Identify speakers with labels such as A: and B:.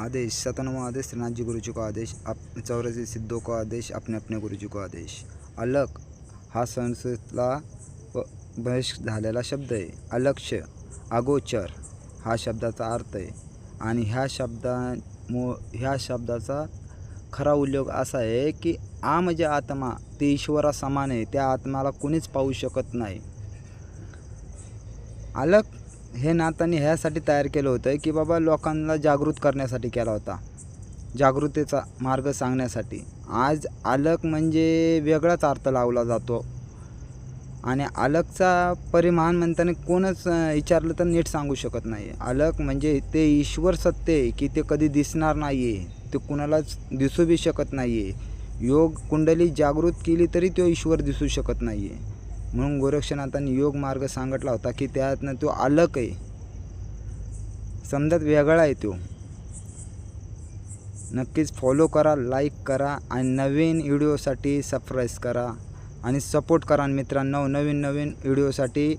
A: आदेश सतनवा आदेश त्रिनाथ जी गुरु जी को आदेश आप चौरासी सिद्धों को आदेश अपने अपने गुरुजी को आदेश. अलग हा संस्कृतला प- झालेला शब्द आहे. अलक्ष अगोचर हा शब्दाचा अर्थ आहे. आणि ह्या शब्दामु ह्या शब्दाचा खरा उल्लेख असा आहे की आ म्हणजे आत्मा ते ईश्वरा समान आहे त्या आत्माला कुणीच पाहू शकत नाही. अलग हे नाताने ह्यासाठी तयार केलं होतं की बाबा लोकांना जागृत करण्यासाठी केला होता. जागृतीचा मार्ग सांगण्यासाठी. आज अलग म्हणजे वेगळाच अर्थ लावला जातो. आणि अलगचा परिमाण म्हणताना कोणच विचारलं तर नीट सांगू शकत नाही. अलग म्हणजे ते ईश्वर सत्य आहे की ते कधी दिसणार नाही आहे ते कुणालाच दिसू बी शकत नाही आहे योग कुंडली जागृत केली तरी तो ईश्वर दिसू शकत नाही आहे म्हणून गोरक्षनाथांनी योग मार्ग सांगितला होता की त्यातनं तो अलग आहे. समजत वेगळा आहे तो. नक्कीच फॉलो करा लाईक करा आणि नवीन व्हिडिओसाठी सबस्क्राईब करा. आणि सपोर्ट करा मित्रांनो नवीन नवीन व्हिडिओसाठी